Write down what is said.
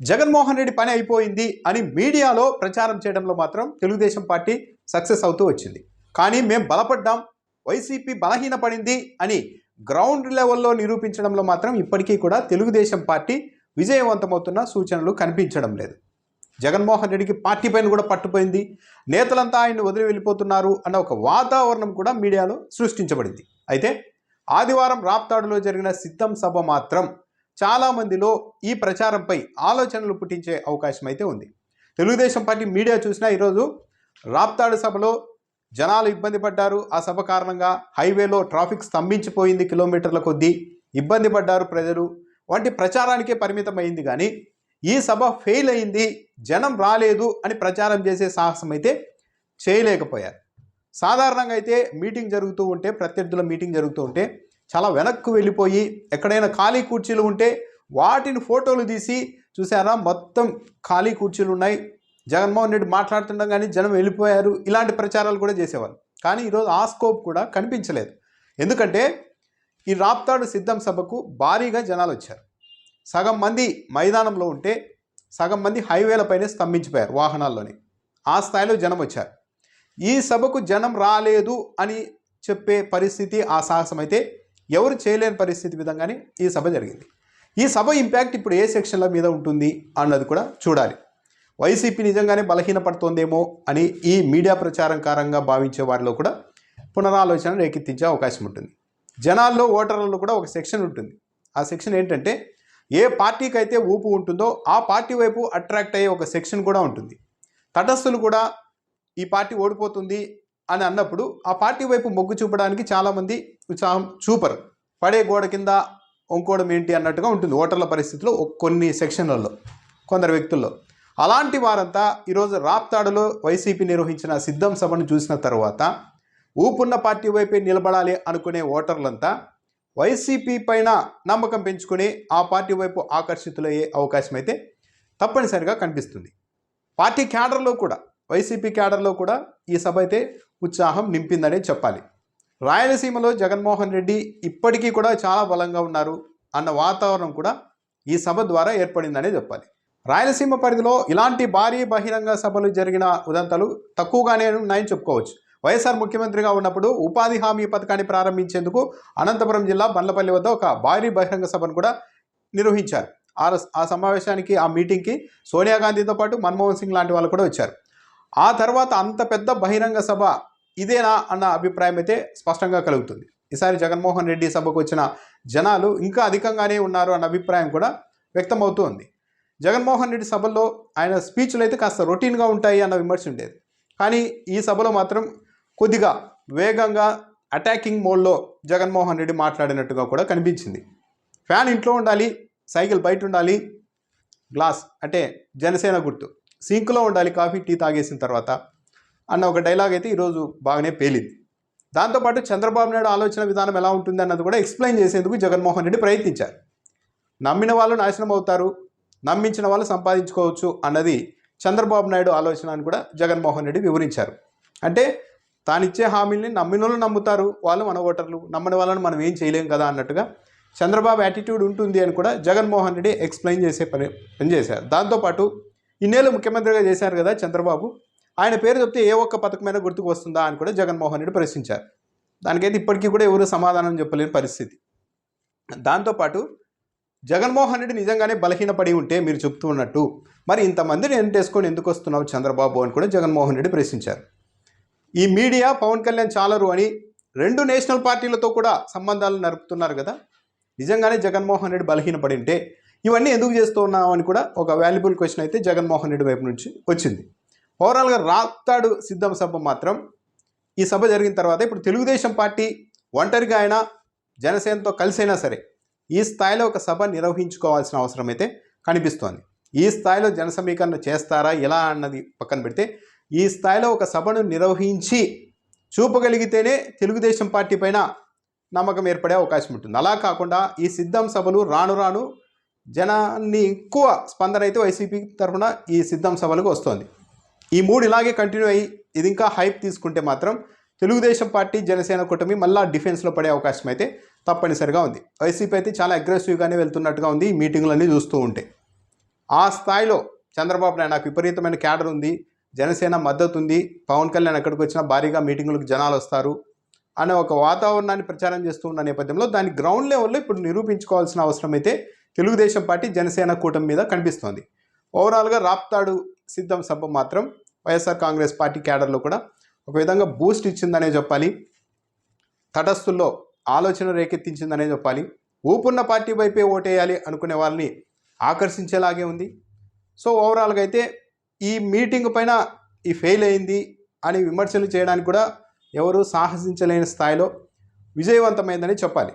జగన్మోహన్ రెడ్డి పని అయిపోయింది అని మీడియాలో ప్రచారం చేయడంలో మాత్రం తెలుగుదేశం పార్టీ సక్సెస్ అవుతూ వచ్చింది. కానీ మేము బలపడ్డాం వైసీపీ బలహీనపడింది అని గ్రౌండ్ లెవెల్లో నిరూపించడంలో మాత్రం ఇప్పటికీ కూడా తెలుగుదేశం పార్టీ విజయవంతమవుతున్న సూచనలు కనిపించడం లేదు. జగన్మోహన్ రెడ్డికి పార్టీ పైన కూడా పట్టుపోయింది. నేతలంతా ఆయన్ని వదిలి వెళ్ళిపోతున్నారు అన్న ఒక వాతావరణం కూడా మీడియాలో సృష్టించబడింది. అయితే ఆదివారం రాప్తాడులో జరిగిన సిద్ధం సభ మాత్రం చాలామందిలో ఈ ప్రచారంపై ఆలోచనలు పుట్టించే అవకాశం అయితే ఉంది. తెలుగుదేశం పార్టీ మీడియా చూసినా ఈరోజు రాప్తాడు సభలో జనాలు ఇబ్బంది పడ్డారు. ఆ సభ కారణంగా హైవేలో ట్రాఫిక్ స్తంభించిపోయింది కిలోమీటర్ల కొద్దీ. ఇబ్బంది పడ్డారు ప్రజలు. వంటి ప్రచారానికే పరిమితమైంది కానీ ఈ సభ ఫెయిల్ అయింది జనం రాలేదు అని ప్రచారం చేసే సాహసం అయితే చేయలేకపోయారు. సాధారణంగా అయితే మీటింగ్ జరుగుతూ ఉంటే ప్రత్యర్థుల మీటింగ్ జరుగుతూ ఉంటే చాలా వెనక్కు వెళ్ళిపోయి ఎక్కడైనా ఖాళీ కుర్చీలు ఉంటే వాటిని ఫోటోలు తీసి చూసారా మొత్తం ఖాళీ కుర్చీలు ఉన్నాయి. జగన్మోహన్ రెడ్డి మాట్లాడుతుండగా కానీ జనం వెళ్ళిపోయారు. ఇలాంటి ప్రచారాలు కూడా చేసేవాళ్ళు. కానీ ఈరోజు ఆ స్కోప్ కూడా కనిపించలేదు. ఎందుకంటే ఈ రాప్తాడు సిద్ధం సభకు భారీగా జనాలు వచ్చారు. సగం మంది మైదానంలో ఉంటే సగం మంది హైవేలపైనే స్తంభించిపోయారు వాహనాల్లోని. ఆ స్థాయిలో జనం వచ్చారు. ఈ సభకు జనం రాలేదు అని చెప్పే పరిస్థితి ఆ సాహసం అయితే ఎవరు చేయలేని పరిస్థితి విధంగానే ఈ సభ జరిగింది. ఈ సభ ఇంపాక్ట్ ఇప్పుడు ఏ సెక్షన్ల మీద ఉంటుంది అన్నది కూడా చూడాలి. వైసీపీ నిజంగానే బలహీనపడుతోందేమో అని ఈ మీడియా ప్రచారం కారంగా భావించే వారిలో కూడా పునరాలోచన రేకెత్తించే అవకాశం ఉంటుంది. జనాల్లో ఓటర్లలో కూడా ఒక సెక్షన్ ఉంటుంది. ఆ సెక్షన్ ఏంటంటే ఏ పార్టీకి అయితే ఊపు ఉంటుందో ఆ పార్టీ వైపు అట్రాక్ట్ అయ్యే ఒక సెక్షన్ కూడా ఉంటుంది. తటస్థులు కూడా ఈ పార్టీ ఓడిపోతుంది అని అన్నప్పుడు ఆ పార్టీ వైపు మొగ్గు చూపడానికి చాలామంది ఉత్సాహం చూపరు. పడే గోడ కింద వంకోవడం ఏంటి అన్నట్టుగా ఉంటుంది ఓటర్ల పరిస్థితిలో కొన్ని సెక్షన్లలో కొందరు వ్యక్తుల్లో. అలాంటి వారంతా ఈరోజు రాప్తాడులో వైసీపీ నిర్వహించిన సిద్ధం సభను చూసిన తర్వాత ఊపున్న పార్టీ వైపే నిలబడాలి అనుకునే ఓటర్లంతా వైసీపీ పైన నమ్మకం పెంచుకుని ఆ పార్టీ వైపు ఆకర్షితులయ్యే అవకాశం అయితే తప్పనిసరిగా కనిపిస్తుంది. పార్టీ క్యాడర్లో కూడా వైసీపీ క్యాడర్లో కూడా ఈ సభ అయితే ఉత్సాహం నింపిందనే చెప్పాలి. రాయలసీమలో జగన్మోహన్ రెడ్డి ఇప్పటికీ కూడా చాలా బలంగా ఉన్నారు అన్న వాతావరణం కూడా ఈ సభ ద్వారా ఏర్పడిందనే చెప్పాలి. రాయలసీమ పరిధిలో ఇలాంటి భారీ బహిరంగ సభలు జరిగిన ఉదంతాలు తక్కువగానే ఉన్నాయని చెప్పుకోవచ్చు. వైఎస్ఆర్ ముఖ్యమంత్రిగా ఉన్నప్పుడు ఉపాధి హామీ పథకాన్ని ప్రారంభించేందుకు అనంతపురం జిల్లా బండ్లపల్లి వద్ద ఒక భారీ బహిరంగ సభను కూడా నిర్వహించారు. ఆ ఆ సమావేశానికి ఆ మీటింగ్కి సోనియా గాంధీతో పాటు మన్మోహన్ సింగ్ లాంటి వాళ్ళు కూడా వచ్చారు. ఆ తర్వాత అంత పెద్ద బహిరంగ సభ ఇదేనా అన్న అభిప్రాయం అయితే స్పష్టంగా కలుగుతుంది. ఈసారి జగన్మోహన్ రెడ్డి సభకు వచ్చిన జనాలు ఇంకా అధికంగానే ఉన్నారు అన్న అభిప్రాయం కూడా వ్యక్తమవుతూ ఉంది జగన్మోహన్ రెడ్డి సభల్లో ఆయన స్పీచ్లు అయితే కాస్త రొటీన్గా ఉంటాయి అన్న విమర్శ ఉండేది. కానీ ఈ సభలో మాత్రం కొద్దిగా వేగంగా అటాకింగ్ మోడ్లో జగన్మోహన్ రెడ్డి మాట్లాడినట్టుగా కూడా కనిపించింది. ఫ్యాన్ ఇంట్లో ఉండాలి సైకిల్ బయట ఉండాలి గ్లాస్ అంటే జనసేన గుర్తు. సింక్లో ఉండాలి కాఫీ టీ తాగేసిన తర్వాత అన్న ఒక డైలాగ్ అయితే ఈరోజు బాగానే పేలింది. దాంతోపాటు చంద్రబాబు నాయుడు ఆలోచన విధానం ఎలా ఉంటుంది అన్నది కూడా ఎక్స్ప్లెయిన్ చేసేందుకు జగన్మోహన్ రెడ్డి ప్రయత్నించారు. నమ్మిన వాళ్ళు నాశనం అవుతారు నమ్మించిన వాళ్ళు సంపాదించుకోవచ్చు అన్నది చంద్రబాబు నాయుడు ఆలోచన అని కూడా జగన్మోహన్ రెడ్డి వివరించారు. అంటే తానిచ్చే హామీల్ని నమ్మిన వాళ్ళు నమ్ముతారు వాళ్ళు మన ఓటర్లు నమ్మని వాళ్ళని మనం ఏం చేయలేం కదా అన్నట్టుగా చంద్రబాబు యాటిట్యూడ్ ఉంటుంది అని కూడా జగన్మోహన్ రెడ్డి ఎక్స్ప్లెయిన్ చేసే పని పని చేశారు. దాంతోపాటు ఇన్నేళ్ళు ముఖ్యమంత్రిగా చేశారు కదా చంద్రబాబు. ఆయన పేరు చెప్తే ఏ ఒక్క పథకమైనా గుర్తుకు వస్తుందా అని కూడా జగన్మోహన్ రెడ్డి ప్రశ్నించారు. దానికైతే ఇప్పటికీ కూడా ఎవరు సమాధానం చెప్పలేని పరిస్థితి. దాంతోపాటు జగన్మోహన్ రెడ్డి నిజంగానే బలహీనపడి ఉంటే మీరు చెప్తూ ఉన్నట్టు మరి ఇంతమందిని ఎంటేసుకొని ఎందుకు వస్తున్నావు చంద్రబాబు అని కూడా జగన్మోహన్ రెడ్డి ప్రశ్నించారు. ఈ మీడియా పవన్ కళ్యాణ్ చాలరు అని రెండు నేషనల్ పార్టీలతో కూడా సంబంధాలు నడుపుతున్నారు కదా. నిజంగానే జగన్మోహన్ రెడ్డి బలహీనపడి ఉంటే ఇవన్నీ ఎందుకు చేస్తూ ఉన్నావు అని కూడా ఒక వాల్యుబుల్ క్వశ్చన్ అయితే జగన్మోహన్ రెడ్డి వైపు నుంచి వచ్చింది. ఓవరాల్గా రాప్తాడు సిద్ధం సభ మాత్రం ఈ సభ జరిగిన తర్వాత ఇప్పుడు తెలుగుదేశం పార్టీ ఒంటరిగా అయినా జనసేనతో కలిసైనా సరే ఈ స్థాయిలో ఒక సభ నిర్వహించుకోవాల్సిన అవసరం అయితే కనిపిస్తోంది. ఈ స్థాయిలో జన సమీకరణ చేస్తారా ఎలా అన్నది పక్కన పెడితే ఈ స్థాయిలో ఒక సభను నిర్వహించి చూపగలిగితేనే తెలుగుదేశం పార్టీ పైన నమ్మకం ఏర్పడే అవకాశం ఉంటుంది. అలా కాకుండా ఈ సిద్ధం సభలు రాను రాను జనాన్ని ఎక్కువ స్పందన అయితే వైసీపీ తరఫున ఈ సిద్ధం సభలకు వస్తోంది. ఈ మూడు ఇలాగే కంటిన్యూ అయ్యి ఇది ఇంకా హైప్ తీసుకుంటే మాత్రం తెలుగుదేశం పార్టీ జనసేన కూటమి మళ్ళా డిఫెన్స్లో పడే అవకాశం అయితే తప్పనిసరిగా ఉంది. వైసీపీ అయితే చాలా అగ్రెసివ్గానే వెళ్తున్నట్టుగా ఉంది ఈ మీటింగ్లన్నీ చూస్తూ ఉంటే. ఆ స్థాయిలో చంద్రబాబు నాయుడు నాకు విపరీతమైన క్యాడర్ ఉంది జనసేన మద్దతు ఉంది పవన్ కళ్యాణ్ ఎక్కడికి వచ్చినా భారీగా మీటింగులకు జనాలు వస్తారు అనే ఒక వాతావరణాన్ని ప్రచారం చేస్తూ ఉన్న నేపథ్యంలో దాని గ్రౌండ్ లెవెల్లో ఇప్పుడు నిరూపించుకోవాల్సిన అవసరం అయితే తెలుగుదేశం పార్టీ జనసేన కూటమి మీద కనిపిస్తోంది. ఓవరాల్గా రాప్తాడు సిద్ధం సభ మాత్రం వైఎస్ఆర్ కాంగ్రెస్ పార్టీ క్యాడర్లో కూడా ఒక విధంగా బూస్ట్ ఇచ్చిందనే చెప్పాలి. తటస్థుల్లో ఆలోచన రేకెత్తించిందనే చెప్పాలి. ఊపున్న పార్టీ వైపే ఓటేయాలి అనుకునే వాళ్ళని ఆకర్షించేలాగే ఉంది. సో ఓవరాల్గా అయితే ఈ మీటింగ్ పైన ఈ ఫెయిల్ అయింది అని విమర్శలు చేయడానికి కూడా ఎవరు సాహసించలేని స్థాయిలో విజయవంతమైందని చెప్పాలి.